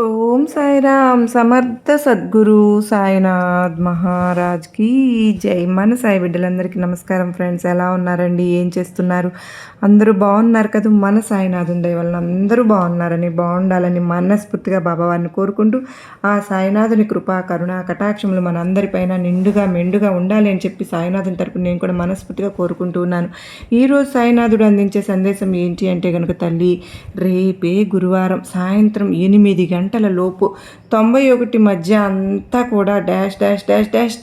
ఓం సాయిరామ్ సమర్థ సద్గురు సాయినాథ్ మహారాజ్కి జై. మన సాయి బిడ్డలందరికీ నమస్కారం ఫ్రెండ్స్ ఎలా ఉన్నారండి? ఏం చేస్తున్నారు? అందరూ బాగున్నారు కదా? మన సాయినాథ్ ఉండే వలన అందరూ బాగున్నారని బాగుండాలని మనస్ఫూర్తిగా బాబావారిని కోరుకుంటూ ఆ సాయినాథుని కృపా కరుణ కటాక్షములు మన అందరిపైన నిండుగా మెండుగా ఉండాలి అని చెప్పి సాయినాథుని తరపున నేను కూడా మనస్ఫూర్తిగా కోరుకుంటూ ఉన్నాను. ఈరోజు సాయినాథుడు అందించే సందేశం ఏంటి అంటే కనుక తల్లి రేపే గురువారం సాయంత్రం ఎనిమిది గంటల గంటల లోపు తొంభై ఒకటి మధ్య అంతా కూడా dash dash dash dash.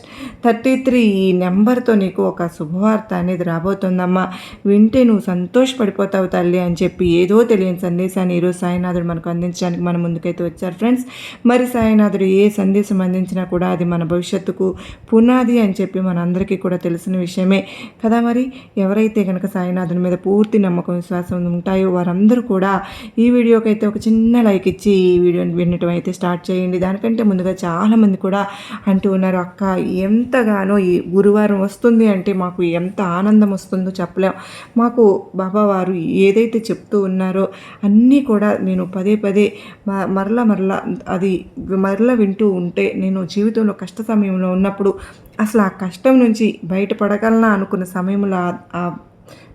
Thirty three ఈ నెంబర్తో నీకు ఒక శుభవార్త అనేది రాబోతుందమ్మా. వింటే నువ్వు సంతోషపడిపోతావు తల్లి అని చెప్పి ఏదో తెలియని సందేశాన్ని ఈరోజు సాయినాథుడు మనకు అందించడానికి మన ముందుకైతే వచ్చారు ఫ్రెండ్స్. మరి సాయినాథుడు ఏ సందేశం అందించినా కూడా అది మన భవిష్యత్తుకు పునాది అని చెప్పి మనందరికీ కూడా తెలిసిన విషయమే. కదా మరి? ఎవరైతే కనుక సాయినాథుని మీద పూర్తి నమ్మకం విశ్వాసం ఉంటాయో వారందరూ కూడా ఈ వీడియోకైతే ఒక చిన్న లైక్ ఇచ్చి ఈ వీడియోని వినటం అయితే స్టార్ట్ చేయండి. దానికంటే ముందుగా చాలామంది కూడా అంటూ ఉన్నారు అక్క ఎంతగానో ఈ గురువారం వస్తుంది అంటే మాకు ఎంత ఆనందం వస్తుందో చెప్పలేం. మాకు బాబావారు ఏదైతే చెప్తూ ఉన్నారో అన్నీ కూడా నేను పదే పదే మరల మరల అది మరల వింటూ ఉంటే నేను జీవితంలో కష్ట సమయంలో ఉన్నప్పుడు అసలు ఆ కష్టం నుంచి బయటపడగలనా అనుకున్న సమయంలో ఆ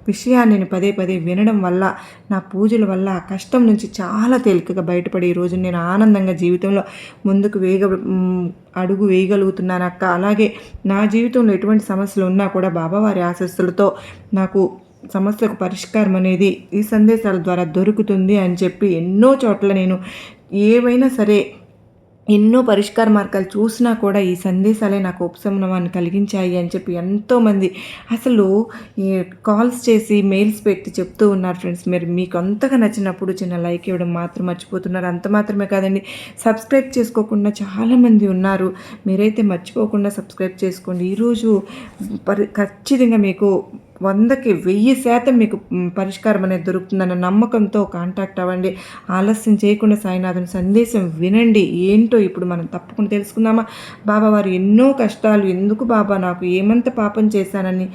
విషయాన్ని నేను పదే పదే వినడం వల్ల నా పూజల వల్ల ఆ కష్టం నుంచి చాలా తేలికగా బయటపడి ఈరోజు నేను ఆనందంగా జీవితంలో ముందుకు వేగ అడుగు వేయగలుగుతున్నాను అక్క. అలాగే నా జీవితంలో ఎటువంటి సమస్యలు ఉన్నా కూడా బాబావారి ఆశస్సులతో నాకు సమస్యకు పరిష్కారం అనేది ఈ సందేశాల ద్వారా దొరుకుతుంది అని చెప్పి ఎన్నో చోట్ల నేను ఏవైనా సరే ఎన్నో పరిష్కార మార్గాలు చూసినా కూడా ఈ సందేశాలే నాకు ఉపశమనాన్ని కలిగించాయి అని చెప్పి ఎంతోమంది అసలు కాల్స్ చేసి మెయిల్స్ పెట్టి చెప్తూ ఉన్నారు ఫ్రెండ్స్. మీరు మీకు అంతగా నచ్చినప్పుడు చిన్న లైక్ ఇవ్వడం మాత్రం మర్చిపోతున్నారు. అంత మాత్రమే కాదండి సబ్స్క్రైబ్ చేసుకోకుండా చాలామంది ఉన్నారు. మీరైతే మర్చిపోకుండా సబ్స్క్రైబ్ చేసుకోండి. ఈరోజు పరి ఖచ్చితంగా మీకు వందకి వెయ్యి శాతం మీకు పరిష్కారం అనేది దొరుకుతుందన్న నమ్మకంతో కాంటాక్ట్ అవ్వండి. ఆలస్యం చేయకుండా సాయినాథుని సందేశం వినండి. ఏంటో ఇప్పుడు మనం తప్పకుండా తెలుసుకుందామా? బాబా వారు ఎన్నో కష్టాలు ఎందుకు బాబా నాకు ఏమంత పాపం చేశానని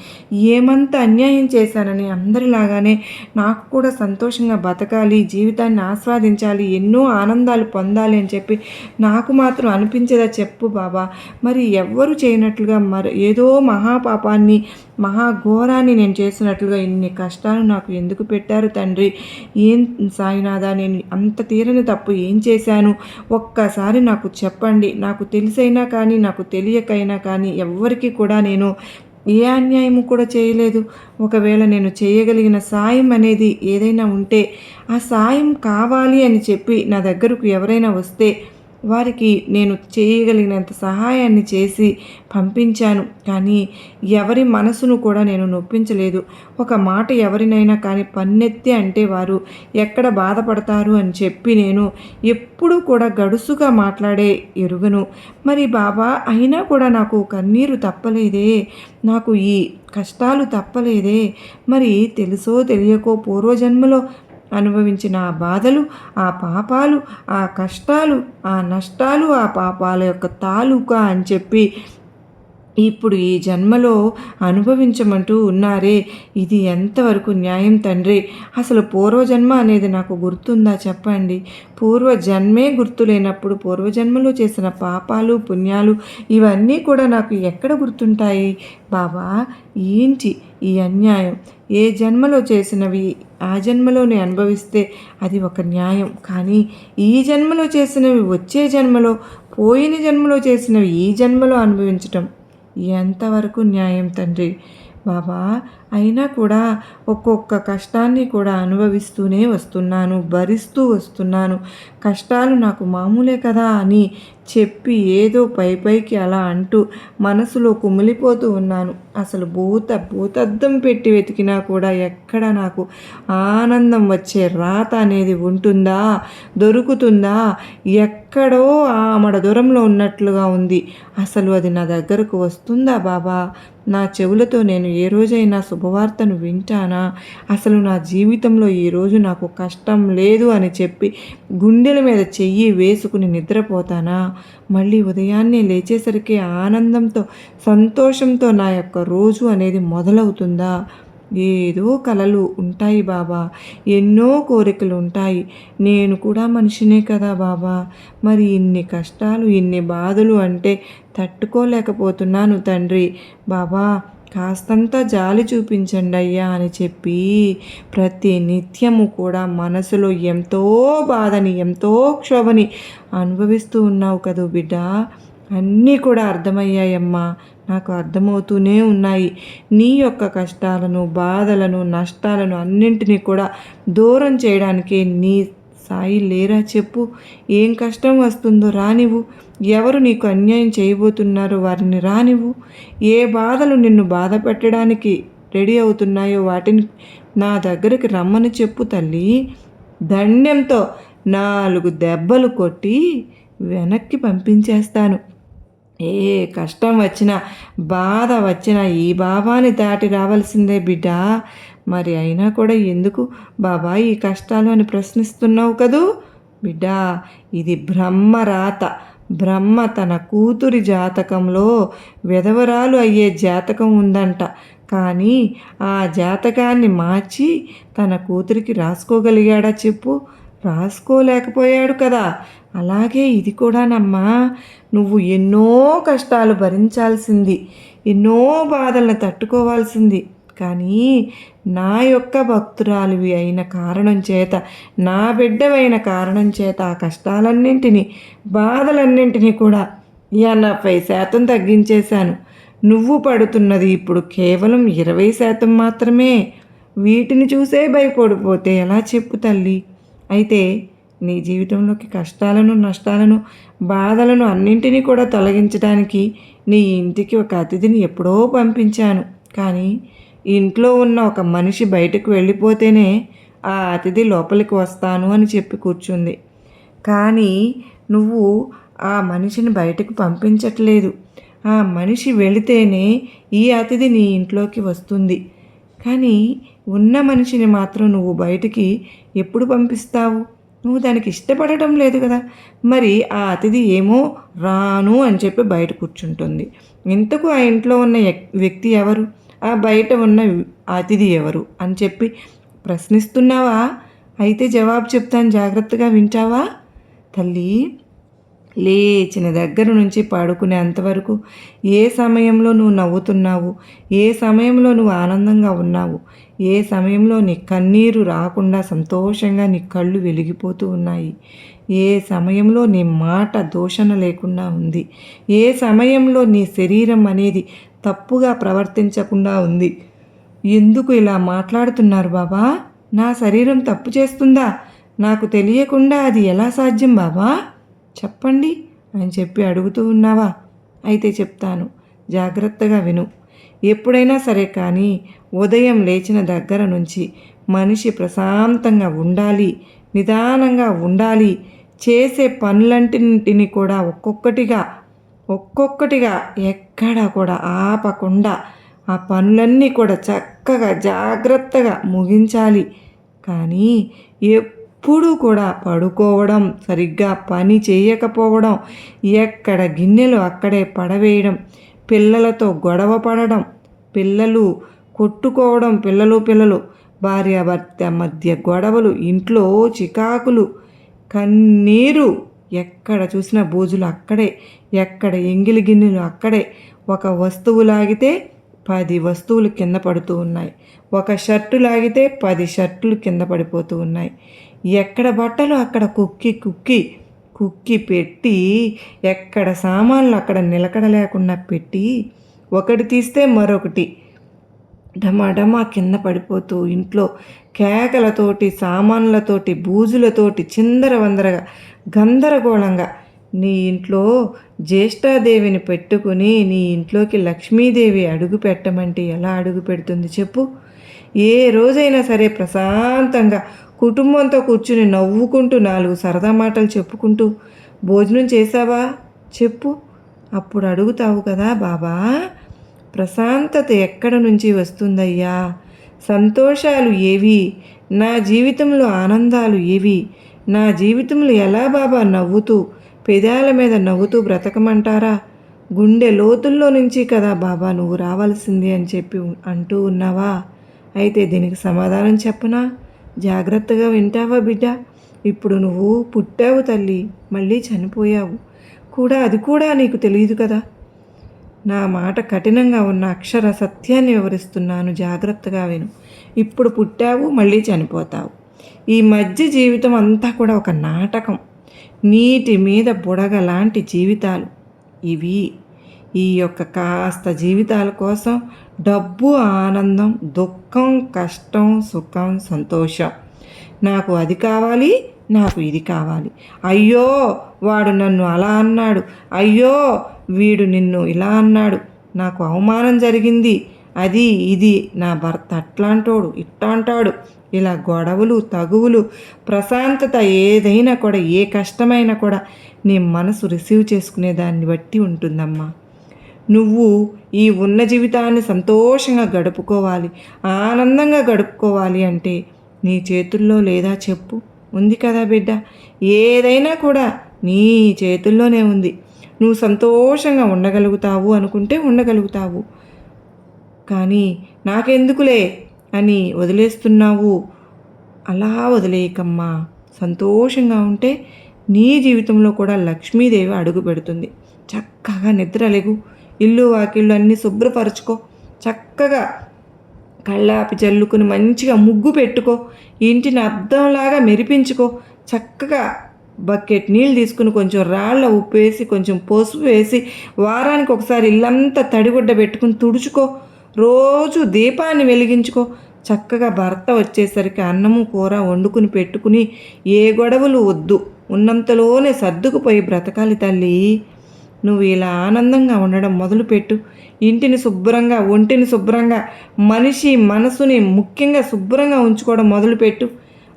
ఏమంత అన్యాయం చేశానని అందరిలాగానే నాకు కూడా సంతోషంగా బతకాలి జీవితాన్ని ఆస్వాదించాలి ఎన్నో ఆనందాలు పొందాలి అని చెప్పి నాకు మాత్రం అనిపించేదా చెప్పు బాబా. మరి ఎవ్వరు చేయనట్లుగా మరి ఏదో మహాపాపాన్ని మహాఘోరాన్ని నేను చేసినట్లుగా ఇన్ని కష్టాలు నాకు ఎందుకు పెట్టారు తండ్రి? ఏం సాయినాథా నేను అంత తీరని తప్పు ఏం చేశాను? ఒక్కసారి నాకు చెప్పండి. నాకు తెలిసైనా కానీ నాకు తెలియకైనా కానీ ఎవ్వరికీ కూడా నేను ఏ అన్యాయము కూడా చేయలేదు. ఒకవేళ నేను చేయగలిగిన సాయం అనేది ఏదైనా ఉంటే ఆ సాయం కావాలి అని చెప్పి నా దగ్గరకు ఎవరైనా వస్తే వారికి నేను చేయగలిగినంత సహాయాన్ని చేసి పంపించాను. కానీ ఎవరి మనసును కూడా నేను నొప్పించలేదు. ఒక మాట ఎవరినైనా కానీ పన్నెత్తి అంటే వారు ఎక్కడ బాధపడతారు అని చెప్పి నేను ఎప్పుడూ కూడా గడుసుగా మాట్లాడే ఎరుగను. మరి బాబా అయినా కూడా నాకు కన్నీరు తప్పలేదే? నాకు ఈ కష్టాలు తప్పలేదే? మరి తెలుసో తెలియకో పూర్వజన్మలో అనుభవించిన ఆ బాధలు ఆ పాపాలు ఆ కష్టాలు ఆ నష్టాలు ఆ పాపాల యొక్క తాలూకా అని చెప్పి ఇప్పుడు ఈ జన్మలో అనుభవించమంటూ ఉన్నారే. ఇది ఎంతవరకు న్యాయం తండ్రి? అసలు పూర్వజన్మ అనేది నాకు గుర్తుందా చెప్పండి? పూర్వజన్మే గుర్తు లేనప్పుడు పూర్వజన్మలో చేసిన పాపాలు పుణ్యాలు ఇవన్నీ కూడా నాకు ఎక్కడ గుర్తుంటాయి? బాబా ఏంటి ఈ అన్యాయం ఏ జన్మలో చేసినవి ఆ జన్మలోనే అనుభవిస్తే అది ఒక న్యాయం. కానీ ఈ జన్మలో చేసినవి వచ్చే జన్మలో పోయిన జన్మలో చేసినవి ఈ జన్మలో అనుభవించటం ఎంతవరకు న్యాయం తండ్రి? బాబా అయినా కూడా ఒక్కొక్క కష్టాన్ని కూడా అనుభవిస్తూనే వస్తున్నాను భరిస్తూ వస్తున్నాను. కష్టాలు నాకు మామూలే కదా అని చెప్పి ఏదో పై పైకి అలా అంటూ మనసులో కుమిలిపోతూ ఉన్నాను. అసలు భూత భూతద్దం పెట్టి వెతికినా కూడా ఎక్కడ నాకు ఆనందం వచ్చే రాత అనేది ఉంటుందా దొరుకుతుందా? ఎక్కడో ఆమడ దూరంలో ఉన్నట్లుగా ఉంది. అసలు అది నా దగ్గరకు వస్తుందా బాబా? నా చెవులతో నేను ఏ రోజైనా శుభవార్తను వింటానా? అసలు నా జీవితంలో ఈరోజు నాకు కష్టం లేదు అని చెప్పి గుండెల మీద చెయ్యి వేసుకుని నిద్రపోతానా? మళ్ళీ ఉదయాన్నే లేచేసరికి ఆనందంతో సంతోషంతో నా యొక్క రోజు అనేది మొదలవుతుందా? ఏదో కలలు ఉంటాయి బాబా. ఎన్నో కోరికలు ఉంటాయి. నేను కూడా మనిషినే కదా బాబా. మరి ఇన్ని కష్టాలు ఇన్ని బాధలు అంటే తట్టుకోలేకపోతున్నాను తండ్రి. బాబా కాస్తంత జాలి చూపించండి అయ్యా అని చెప్పి ప్రతి నిత్యము కూడా మనసులో ఎంతో బాధని ఎంతో క్షోభని అనుభవిస్తూ ఉన్నావు కదూ బిడ్డ. అన్నీ కూడా అర్థమయ్యాయమ్మా. నాకు అర్థమవుతూనే ఉన్నాయి. నీ యొక్క కష్టాలను బాధలను నష్టాలను అన్నింటినీ కూడా దూరం చేయడానికి నీ సాయి లేరా చెప్పు. ఏం కష్టం వస్తుందో రానివ్వు ఎవరు నీకు అన్యాయం చేయబోతున్నారో వారిని రానివ్వు ఏ బాధలు నిన్ను బాధ పెట్టడానికి రెడీ అవుతున్నాయో వాటిని నా దగ్గరికి రమ్మని చెప్పు తల్లి. దండ్యంతో నాలుగు దెబ్బలు కొట్టి వెనక్కి పంపించేస్తాను. ఏ కష్టం వచ్చినా బాధ వచ్చినా ఈ బాబాని దాటి రావాల్సిందే బిడ్డ. మరి అయినా కూడా ఎందుకు బాబా ఈ కష్టాలు అని ప్రశ్నిస్తున్నావు కదూ? బిడ్డ ఇది బ్రహ్మరాత. బ్రహ్మ తన కూతురి జాతకంలో విధవరాలు అయ్యే జాతకం ఉందంట. కానీ ఆ జాతకాన్ని మార్చి తన కూతురికి రాసుకోగలిగాడా చెప్పు? రాసుకోలేకపోయాడు కదా. అలాగే ఇది కూడానమ్మా నువ్వు ఎన్నో కష్టాలు భరించాల్సింది ఎన్నో బాధలను తట్టుకోవాల్సింది. కానీ నా యొక్క భక్తురాలివి అయిన కారణం చేత నా బిడ్డవైన కారణం చేత ఆ కష్టాలన్నింటినీ బాధలన్నింటినీ కూడా ఎనభై శాతం తగ్గించేశాను. నువ్వు పడుతున్నది ఇప్పుడు కేవలం ఇరవై శాతం మాత్రమే. వీటిని చూసే భయపడిపోతే ఎలా చెప్పు తల్లి? అయితే నీ జీవితంలోకి కష్టాలను నష్టాలను బాధలను అన్నింటినీ కూడా తొలగించడానికి నీ ఇంటికి ఒక అతిథిని ఎప్పుడో పంపించాను. కానీ ఇంట్లో ఉన్న ఒక మనిషి బయటకు వెళ్ళిపోతేనే ఆ అతిథి లోపలికి వస్తాను అని చెప్పి కూర్చుంది. కానీ నువ్వు ఆ మనిషిని బయటకు పంపించట్లేదు. ఆ మనిషి వెళితేనే ఈ అతిథి నీ ఇంట్లోకి వస్తుంది. కానీ ఉన్న మనిషిని మాత్రం నువ్వు బయటికి ఎప్పుడు పంపిస్తావు? నువ్వు దానికి ఇష్టపడటం లేదు కదా. మరి ఆ అతిథి ఏమో రాను అని చెప్పి బయట కూర్చుంటుంది. ఇంతకు ఆ ఇంట్లో ఉన్న వ్యక్తి ఎవరు? ఆ బయట ఉన్న అతిథి ఎవరు? అని చెప్పి ప్రశ్నిస్తున్నావా? అయితే జవాబు చెప్తాను. జాగ్రత్తగా వింటావా? తల్లి లేచిన దగ్గర నుంచి పాడుకునే అంతవరకు ఏ సమయంలో నువ్వు నవ్వుతున్నావు? ఏ సమయంలో నువ్వు ఆనందంగా ఉన్నావు? ఏ సమయంలో నీ కన్నీరు రాకుండా సంతోషంగా నీ కళ్ళు వెలిగిపోతూ ఉన్నాయి? ఏ సమయంలో నీ మాట దోషణ లేకుండా ఉంది? ఏ సమయంలో నీ శరీరం అనేది తప్పుగా ప్రవర్తించకుండా ఉంది. ఎందుకు ఇలా మాట్లాడుతున్నారు బాబా? నా శరీరం తప్పు చేస్తుందా? నాకు తెలియకుండా అది ఎలా సాధ్యం బాబా? చెప్పండి అని చెప్పి అడుగుతూ ఉన్నావా? అయితే చెప్తాను. జాగ్రత్తగా విను. ఎప్పుడైనా సరే కానీ ఉదయం లేచిన దగ్గర నుంచి మనిషి ప్రశాంతంగా ఉండాలి నిదానంగా ఉండాలి. చేసే పనులంటిని కూడా ఒక్కొక్కటిగా ఒక్కొక్కటిగా ఎక్కడా కూడా ఆపకుండా ఆ పనులన్నీ కూడా చక్కగా జాగ్రత్తగా ముగించాలి. కానీ ఎప్పుడూ కూడా పడుకోవడం సరిగ్గా పని చేయకపోవడం ఎక్కడ గిన్నెలు అక్కడే పడవేయడం పిల్లలతో గొడవ పడడం పిల్లలు కొట్టుకోవడం పిల్లలు పిల్లలు భార్యాభర్త మధ్య గొడవలు ఇంట్లో చికాకులు కన్నీరు ఎక్కడ చూసినా బూజులు అక్కడే ఎక్కడ ఎంగిలి గిన్నెలు అక్కడే. ఒక వస్తువు లాగితే పది వస్తువులు కింద పడుతూ ఉన్నాయి. ఒక షర్టు లాగితే పది షర్టులు కింద పడిపోతూ ఉన్నాయి. ఎక్కడ బట్టలు అక్కడ కుక్కి కుక్కి కుక్కి పెట్టి ఎక్కడ సామాన్లు అక్కడ నిలకడ లేకుండా పెట్టి ఒకటి తీస్తే మరొకటి. డమాడమా కింద పడిపోతూ ఇంట్లో కేకలతోటి సామాన్లతోటి బూజులతోటి చిందర వందరగా గందరగోళంగా. నీ ఇంట్లో జ్యేష్ఠాదేవిని పెట్టుకుని నీ ఇంట్లోకి లక్ష్మీదేవి అడుగు పెట్టమంటే ఎలా అడుగు పెడుతుంది చెప్పు. ఏ రోజైనా సరే ప్రశాంతంగా కుటుంబంతో కూర్చుని నవ్వుకుంటూ నాలుగు సరదా మాటలు చెప్పుకుంటూ భోజనం చేశావా? చెప్పు. అప్పుడు అడుగుతావు కదా బాబా. ప్రశాంతత ఎక్కడ నుంచి వస్తుందయ్యా? సంతోషాలు ఏవి? నా జీవితంలో ఆనందాలు ఏవి? నా జీవితంలో ఎలా బాబా నవ్వుతూ పెదాల మీద నవ్వుతూ బ్రతకమంటారా? గుండె లోతుల్లో నుంచి కదా బాబా నువ్వు రావాల్సింది అని చెప్పి అంటూ ఉన్నావా? అయితే దీనికి సమాధానం చెప్పనా? జాగ్రత్తగా వింటావా బిడ్డ? ఇప్పుడు నువ్వు పుట్టావు తల్లి మళ్ళీ చనిపోయావు. కూడా అది కూడా నీకు తెలియదు కదా? నా మాట కఠినంగా ఉన్న అక్షర సత్యాన్ని వివరిస్తున్నాను. జాగ్రత్తగా విను. ఇప్పుడు పుట్టావు మళ్ళీ చనిపోతావు. ఈ మధ్య జీవితం అంతా కూడా ఒక నాటకం. నీటి మీద బుడగ లాంటి జీవితాలు. ఇవి ఈ యొక్క కాస్త జీవితాల కోసం డబ్బు ఆనందం దుఃఖం కష్టం సుఖం సంతోషం. నాకు అది కావాలి నాకు ఇది కావాలి. అయ్యో వాడు నన్ను అలా అన్నాడు. అయ్యో వీడు నిన్ను ఇలా అన్నాడు. నాకు అవమానం జరిగింది. అది ఇది నా భర్త అట్లాంటోడు ఇట్లాంటాడు. ఇలా గొడవలు తగువులు ప్రశాంతత ఏదైనా కూడా ఏ కష్టమైనా కూడా నీ మనసు రిసీవ్ చేసుకునే దాన్ని బట్టి ఉంటుందమ్మా. నువ్వు ఈ ఉన్న జీవితాన్ని సంతోషంగా గడుపుకోవాలి ఆనందంగా గడుపుకోవాలి అంటే నీ చేతుల్లో లేదా చెప్పు. ఉంది కదా బిడ్డ? ఏదైనా కూడా నీ చేతుల్లోనే ఉంది. నువ్వు సంతోషంగా ఉండగలుగుతావు అనుకుంటే ఉండగలుగుతావు. కానీ నాకెందుకులే? అని వదిలేస్తున్నావు. అలా వదిలేయకమ్మా. సంతోషంగా ఉంటే నీ జీవితంలో కూడా లక్ష్మీదేవి అడుగు పెడుతుంది. చక్కగా నిద్రలేగు ఇల్లు వాకిళ్ళు అన్నీ శుభ్రపరచుకో. చక్కగా కళ్ళాపి జల్లుకుని మంచిగా ముగ్గు పెట్టుకో. ఇంటిని అద్దంలాగా మెరిపించుకో. చక్కగా బకెట్ నీళ్ళు తీసుకుని కొంచెం రాళ్ళ ఉప్పు వేసి కొంచెం పసుపు వేసి వారానికి ఒకసారి ఇల్లంతా తడిగుడ్డ పెట్టుకుని తుడుచుకో. రోజు దీపాన్ని వెలిగించుకో. చక్కగా భర్త వచ్చేసరికి అన్నము కూర వండుకుని పెట్టుకుని ఏ గొడవలు వద్దు. ఉన్నంతలోనే సర్దుకుపోయి బ్రతకాలి తల్లి. నువ్వు ఇలా ఆనందంగా ఉండడం మొదలుపెట్టు. ఇంటిని శుభ్రంగా ఒంటిని శుభ్రంగా మనిషి మనసుని ముఖ్యంగా శుభ్రంగా ఉంచుకోవడం మొదలుపెట్టు.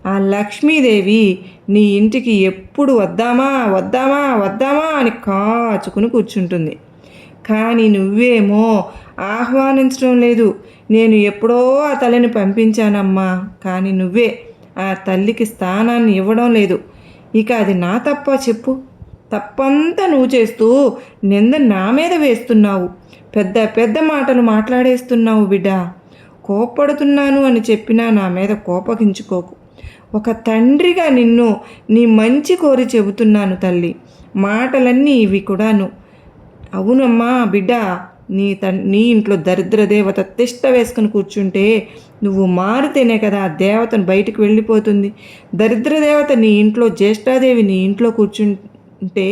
ఆ లక్ష్మీదేవి నీ ఇంటికి ఎప్పుడు వద్దామా వద్దామా వద్దామా అని కాచుకుని కూర్చుంటుంది. కానీ నువ్వేమో ఆహ్వానించడం లేదు. నేను ఎప్పుడో ఆ తల్లిని పంపించానమ్మా. కానీ నువ్వే ఆ తల్లికి స్థానాన్ని ఇవ్వడం లేదు. ఇక అది నా తప్ప చెప్పు. తప్పంతా నువ్వు చేస్తూ నింద నా మీద వేస్తున్నావు. పెద్ద పెద్ద మాటలు మాట్లాడేస్తున్నావు బిడ్డ. కోప్పడుతున్నాను అని చెప్పినా నా మీద కోపగించుకోకు. ఒక తండ్రిగా నిన్ను నీ మంచి కోరి చెబుతున్నాను తల్లి. మాటలన్నీ ఇవి కూడాను. అవునమ్మా బిడ్డ. నీ త నీ ఇంట్లో దరిద్ర దేవత తిష్ట వేసుకుని కూర్చుంటే నువ్వు మారితేనే కదా ఆ దేవతను బయటకు వెళ్ళిపోతుంది. దరిద్ర దేవత నీ ఇంట్లో జ్యేష్ఠాదేవి నీ ఇంట్లో కూర్చుంటే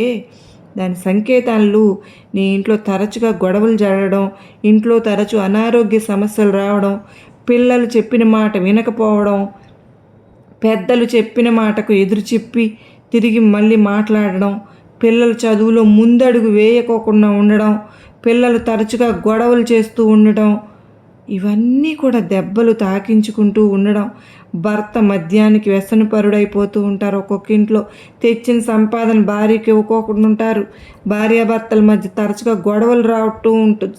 దాని సంకేతాలు నీ ఇంట్లో తరచుగా గొడవలు జరగడం ఇంట్లో తరచు అనారోగ్య సమస్యలు రావడం పిల్లలు చెప్పిన మాట వినకపోవడం పెద్దలు చెప్పిన మాటకు ఎదురు చెప్పి తిరిగి మళ్ళీ మాట్లాడడం పిల్లలు చదువులో ముందడుగు వేయకోకుండా ఉండడం పిల్లలు తరచుగా గొడవలు చేస్తూ ఉండడం ఇవన్నీ కూడా దెబ్బలు తాకించుకుంటూ ఉండడం. భర్త మద్యానికి వ్యసనపరుడైపోతూ ఉంటారు. ఒక్కొక్క ఇంట్లో తెచ్చిన సంపాదన భార్యకి ఇవ్వకోకుండా ఉంటారు భార్యాభర్తల మధ్య తరచుగా గొడవలు రావటూ ఉంటుంది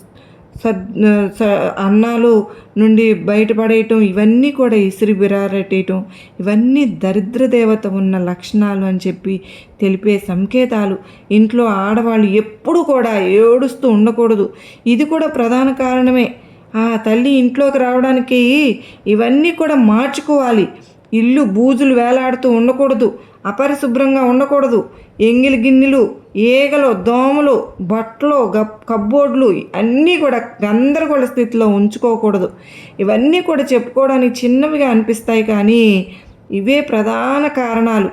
సద్ అన్నాలు నుండి బయటపడేయటం ఇవన్నీ కూడా ఇసిరి బిరారెట్టేయటం ఇవన్నీ దరిద్ర దేవత ఉన్న లక్షణాలు అని చెప్పి తెలిపే సంకేతాలు. ఇంట్లో ఆడవాళ్ళు ఎప్పుడు కూడా ఏడుస్తూ ఉండకూడదు. ఇది కూడా ప్రధాన కారణమే. ఆ తల్లి ఇంట్లోకి రావడానికి ఇవన్నీ కూడా మార్చుకోవాలి. ఇల్లు బూజులు వేలాడుతూ ఉండకూడదు. అపరిశుభ్రంగా ఉండకూడదు. ఎంగిలి గిన్నెలు ఈగలు దోమలు బట్టలు గప్ కబ్బోర్డ్లు అన్నీ కూడా గందరగోళ స్థితిలో ఉంచుకోకూడదు. ఇవన్నీ కూడా చెప్పుకోవడానికి చిన్నవిగా అనిపిస్తాయి కానీ ఇవే ప్రధాన కారణాలు.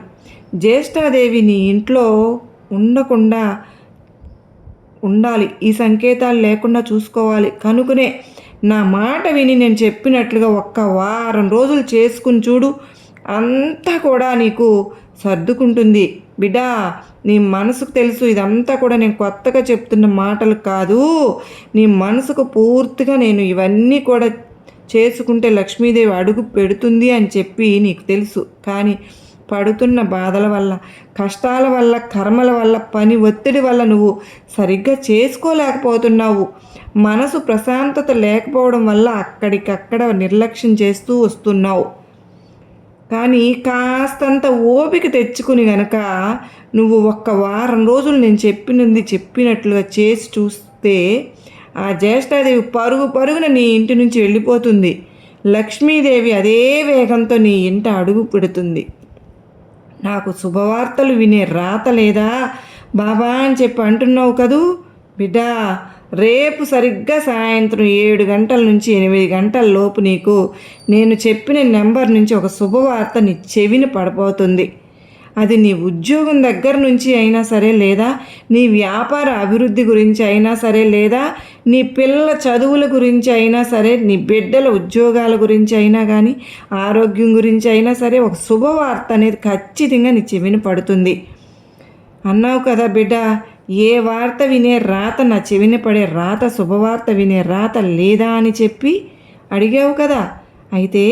జ్యేష్ఠాదేవిని ఇంట్లో ఉండకుండా ఉండాలి. ఈ సంకేతాలు లేకుండా చూసుకోవాలి. కనుకనే నా మాట విని నేను చెప్పినట్లుగా ఒక్క వారం రోజులు చేసుకుని చూడు. అంతా కూడా నీకు సర్దుకుంటుంది. బిడ్డా నీ మనసుకు తెలుసు ఇదంతా కూడా నేను కొత్తగా చెప్తున్న మాటలు కాదు. నీ మనసుకు పూర్తిగా నేను ఇవన్నీ కూడా చేసుకుంటే లక్ష్మీదేవి అడుగు పెడుతుంది అని చెప్పి నీకు తెలుసు. కానీ పడుతున్న బాధల వల్ల కష్టాల వల్ల కర్మల వల్ల పని ఒత్తిడి వల్ల నువ్వు సరిగ్గా చేసుకోలేకపోతున్నావు. మనసు ప్రశాంతత లేకపోవడం వల్ల అక్కడికక్కడ నిర్లక్ష్యం చేస్తూ వస్తున్నావు. కానీ కాస్తంత ఓపిక తెచ్చుకుని గనక నువ్వు ఒక్క వారం రోజులు నేను చెప్పినది చెప్పినట్లుగా చేసి చూస్తే ఆ జ్యేష్ఠాదేవి పరుగు పరుగున నీ ఇంటి నుంచి వెళ్ళిపోతుంది. లక్ష్మీదేవి అదే వేగంతో నీ ఇంట అడుగు పెడుతుంది. నాకు శుభవార్తలు వినే రాత లేదా? బాబా అని చెప్పి అంటున్నావు కదూ? బిడ్డా రేపు సరిగ్గా సాయంత్రం ఏడు గంటల నుంచి ఎనిమిది గంటల లోపు నీకు నేను చెప్పిన నెంబర్ నుంచి ఒక శుభవార్త నీ చెవిన పడిపోతుంది. అది నీ ఉద్యోగం దగ్గర నుంచి అయినా సరే లేదా నీ వ్యాపార అభివృద్ధి గురించి అయినా సరే లేదా నీ పిల్లల చదువుల గురించి అయినా సరే నీ బిడ్డల ఉద్యోగాల గురించి అయినా కానీ ఆరోగ్యం గురించి అయినా సరే ఒక శుభవార్త అనేది ఖచ్చితంగా నీ చెవిన పడుతుంది. అన్నావు కదా బిడ్డ ఏ వార్త వినే రాత నా చెవిన పడే రాత శుభవార్త వినే రాత లేదా అని చెప్పి అడిగావు కదా. అయితే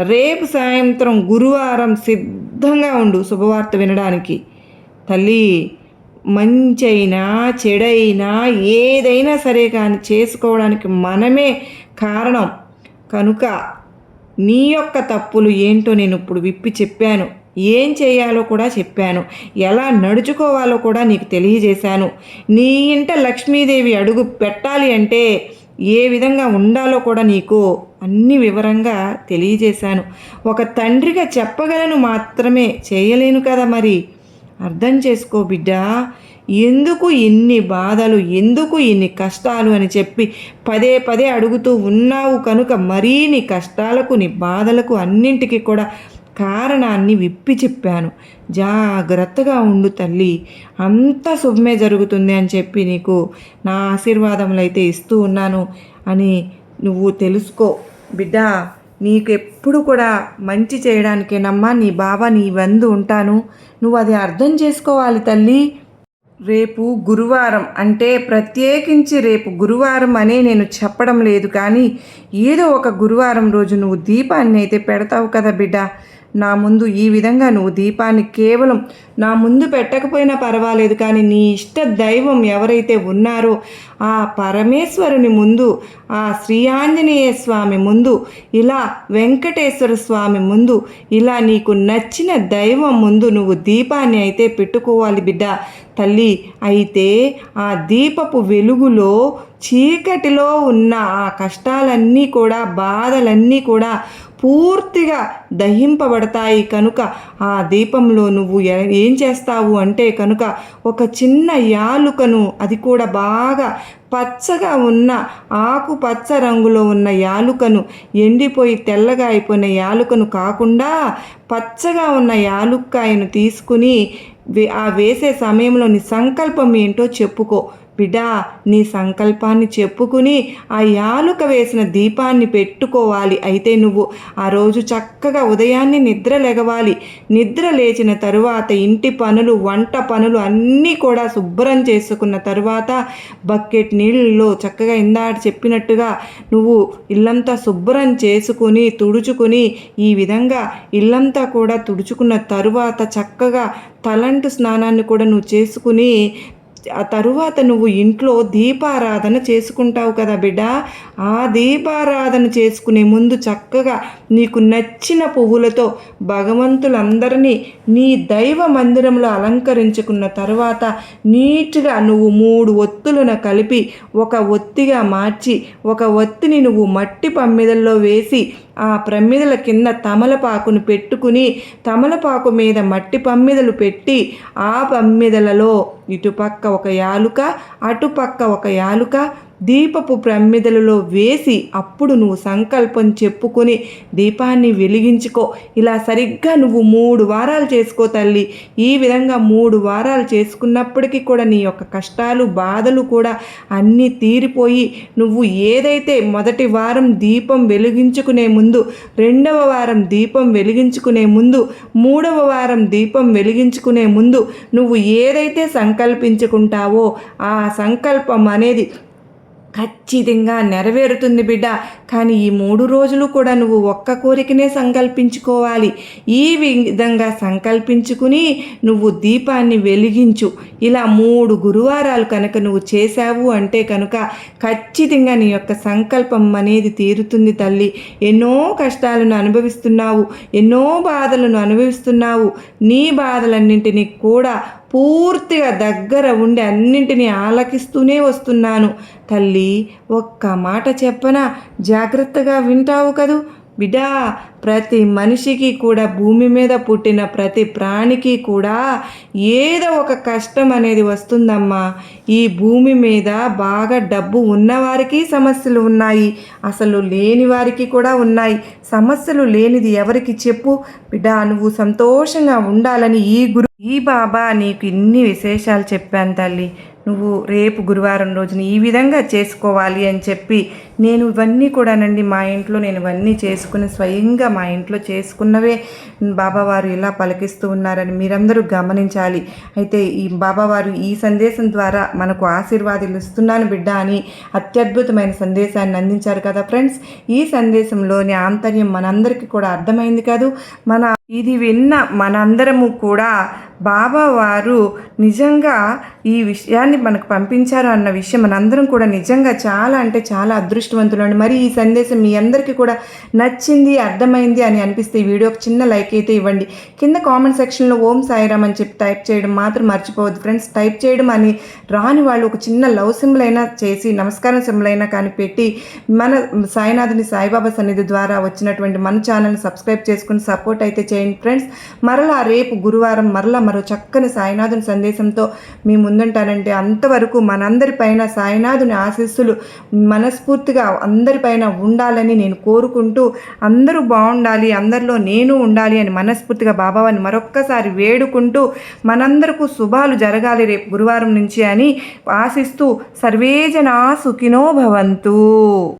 రేపు సాయంత్రం గురువారం సిద్ధంగా ఉండు శుభవార్త వినడానికి. తల్లి మంచైనా చెడైనా ఏదైనా సరే కానీ చేసుకోవడానికి మనమే కారణం. కనుక నీ యొక్క తప్పులు ఏంటో నేను ఇప్పుడు విప్పి చెప్పాను. ఏం చేయాలో కూడా చెప్పాను. ఎలా నడుచుకోవాలో కూడా నీకు తెలియజేశాను. నీ ఇంట లక్ష్మీదేవి అడుగు పెట్టాలి అంటే ఏ విధంగా ఉండాలో కూడా నీకు అన్ని వివరంగా తెలియజేశాను. ఒక తండ్రిగా చెప్పగలను మాత్రమే చేయలేను కదా మరి? అర్థం చేసుకో బిడ్డ. ఎందుకు ఇన్ని బాధలు ఎందుకు ఇన్ని కష్టాలు అని చెప్పి పదే పదే అడుగుతూ ఉన్నావు కనుక మరీ నీ కష్టాలకు నీ బాధలకు అన్నింటికి కూడా కారణాన్ని విప్పి చెప్పాను. జాగ్రత్తగా ఉండు తల్లి. అంత శుభమే జరుగుతుంది అని చెప్పి నీకు నా ఆశీర్వాదములు అయితే ఇస్తూ ఉన్నాను అని నువ్వు తెలుసుకో. బిడ్డ నీకు ఎప్పుడు కూడా మంచి చేయడానికేనమ్మా నీ బావ నీ వందు ఉంటాను. నువ్వు అది అర్థం చేసుకోవాలి తల్లి. రేపు గురువారం అంటే ప్రత్యేకించి రేపు గురువారం అనే నేను చెప్పడం లేదు కానీ ఏదో ఒక గురువారం రోజు నువ్వు దీపాన్ని అయితే పెడతావు కదా బిడ్డ. నా ముందు ఈ విధంగా నువ్వు దీపాన్ని కేవలం నా ముందు పెట్టకపోయినా పర్వాలేదు కానీ నీ ఇష్ట దైవం ఎవరైతే ఉన్నారో ఆ పరమేశ్వరుని ముందు ఆ శ్రీ ఆంజనేయ స్వామి ముందు ఇలా వెంకటేశ్వర స్వామి ముందు ఇలా నీకు నచ్చిన దైవం ముందు నువ్వు దీపాన్ని అయితే పెట్టుకోవాలి బిడ్డ. తల్లి అయితే ఆ దీపపు వెలుగులో చీకటిలో ఉన్న ఆ కష్టాలన్నీ కూడా బాధలన్నీ కూడా పూర్తిగా దహింపబడతాయి కనుక ఆ దీపంలో నువ్వు ఏం చేస్తావు అంటే కనుక ఒక చిన్న యాలుకను అది కూడా బాగా పచ్చగా ఉన్న ఆకుపచ్చ రంగులో ఉన్న యాలుకను ఎండిపోయి తెల్లగా అయిపోయిన యాలుకను కాకుండా పచ్చగా ఉన్న యాలుక్కాయను తీసుకుని ఆ వేసే సమయంలోని సంకల్పం ఏంటో చెప్పుకో. బిడా నీ సంకల్పాన్ని చెప్పుకుని ఆ యాలుక వేసిన దీపాన్ని పెట్టుకోవాలి. అయితే నువ్వు ఆ రోజు చక్కగా ఉదయాన్నే నిద్ర లెగవాలి. నిద్ర లేచిన తరువాత ఇంటి పనులు వంట పనులు అన్నీ కూడా శుభ్రం చేసుకున్న తరువాత బకెట్ నీళ్ళలో చక్కగా ఇందాక చెప్పినట్టుగా నువ్వు ఇల్లంతా శుభ్రం చేసుకుని తుడుచుకుని ఈ విధంగా ఇల్లంతా కూడా తుడుచుకున్న తరువాత చక్కగా తలంటు స్నానాన్ని కూడా నువ్వు చేసుకుని ఆ తరువాత నువ్వు ఇంట్లో దీపారాధన చేసుకుంటావు కదా బిడ్డ. ఆ దీపారాధన చేసుకునే ముందు చక్కగా నీకు నచ్చిన పువ్వులతో భగవంతులందరినీ నీ దైవ మందిరంలో అలంకరించుకున్న తరువాత నీట్గా నువ్వు మూడు ఒత్తులను కలిపి ఒక ఒత్తిగా మార్చి ఒక ఒత్తిని నువ్వు మట్టి పమ్మిదల్లో వేసి ఆ ప్రమిదల కింద తమలపాకును పెట్టుకుని తమలపాకు మీద మట్టి పమ్మిదలు పెట్టి ఆ పమ్మిదలలో ఇటుపక్క ఒక యాలుక అటుపక్క ఒక యాలుక దీపపు ప్రమిదలలో వేసి అప్పుడు నువ్వు సంకల్పం చెప్పుకొని దీపాన్ని వెలిగించుకో. ఇలా సరిగ్గా నువ్వు మూడు వారాలు చేసుకో తల్లి. ఈ విధంగా మూడు వారాలు చేసుకున్నప్పటికీ కూడా నీ యొక్క కష్టాలు బాధలు కూడా అన్నీ తీరిపోయి నువ్వు ఏదైతే మొదటి వారం దీపం వెలిగించుకునే ముందు రెండవ వారం దీపం వెలిగించుకునే ముందు మూడవ వారం దీపం వెలిగించుకునే ముందు నువ్వు ఏదైతే సంకల్పించుకుంటావో ఆ సంకల్పం అనేది ఖచ్చితంగా నెరవేరుతుంది బిడ్డ. కానీ ఈ మూడు రోజులు కూడా నువ్వు ఒక్క కోరికనే సంకల్పించుకోవాలి. ఈ విధంగా సంకల్పించుకుని నువ్వు దీపాన్ని వెలిగించు. ఇలా మూడు గురువారాలు కనుక నువ్వు చేశావు అంటే కనుక ఖచ్చితంగా నీ యొక్క సంకల్పం అనేది తీరుతుంది తల్లి. ఎన్నో కష్టాలను అనుభవిస్తున్నావు ఎన్నో బాధలను అనుభవిస్తున్నావు. నీ బాధలన్నింటినీ కూడా పూర్తిగా దగ్గర ఉండి అన్నింటినీ ఆలకిస్తూనే వస్తున్నాను. తల్లి ఒక్క మాట చెప్పనా? జాగ్రత్తగా వింటావు కదూ. బిడ్డా ప్రతి మనిషికి కూడా భూమి మీద పుట్టిన ప్రతి ప్రాణికి కూడా ఏదో ఒక కష్టం అనేది వస్తుందమ్మా. ఈ భూమి మీద బాగా డబ్బు ఉన్నవారికి సమస్యలు ఉన్నాయి. అసలు లేని వారికి కూడా ఉన్నాయి. సమస్యలు లేనిది ఎవరికి చెప్పు. బిడ్డా నువ్వు సంతోషంగా ఉండాలని ఈ గురు ఈ బాబా నీకు ఇన్ని విశేషాలు చెప్పాను తల్లి. నువ్వు రేపు గురువారం రోజున ఈ విధంగా చేసుకోవాలి అని చెప్పి నేను ఇవన్నీ కూడానండి మా ఇంట్లో నేను ఇవన్నీ చేసుకుని స్వయంగా మా ఇంట్లో చేసుకున్నవే బాబావారు ఇలా పలికిస్తూ ఉన్నారని మీరందరూ గమనించాలి. అయితే ఈ బాబావారు ఈ సందేశం ద్వారా మనకు ఆశీర్వాదాలు ఇస్తున్నాను బిడ్డ అని అత్యద్భుతమైన సందేశాన్ని అందించారు కదా ఫ్రెండ్స్. ఈ సందేశంలోని ఆంతర్యం మనందరికీ కూడా అర్థమైంది కాదు? మన ఇది విన్న మనందరము కూడా బాబా వారు నిజంగా ఈ విషయాన్ని మనకు పంపించారు అన్న విషయం మనందరం కూడా నిజంగా చాలా అంటే చాలా అదృష్టవంతులండి మరి ఈ సందేశం మీ అందరికీ కూడా నచ్చింది అర్థమైంది అని అనిపిస్తే ఈ వీడియోకి చిన్న లైక్ అయితే ఇవ్వండి. కింద కామెంట్ సెక్షన్లో ఓం సాయిరామ్ అని చెప్పి టైప్ చేయడం మాత్రం మర్చిపోవద్దు. ఫ్రెండ్స్ టైప్ చేయడం అని రాని వాళ్ళు ఒక చిన్న లవ్ సింబల్ అయినా చేసి నమస్కారం సింబల్ అయినా కానీ పెట్టి మన సాయినాథుని సాయిబాబా సన్నిధి ద్వారా వచ్చినటువంటి మన ఛానల్ని సబ్స్క్రైబ్ చేసుకుని సపోర్ట్ అయితే చేయండి. ఫ్రెండ్స్ మరలా రేపు గురువారం మరలా మరో చక్కని సాయినాథుని సందేశంతో మీ ముందుంటానంటే అంతవరకు మనందరిపైన సాయినాథుని ఆశీస్సులు మనస్ఫూర్తిగా అందరిపైన ఉండాలని నేను కోరుకుంటూ అందరూ బాగుండాలి అందరిలో నేను ఉండాలి అని మనస్ఫూర్తిగా బాబావాన్ని మరొక్కసారి వేడుకుంటూ మనందరకు శుభాలు జరగాలి రేపు గురువారం నుంచి అని ఆశిస్తూ సర్వేజనా సుఖినో భవంతు.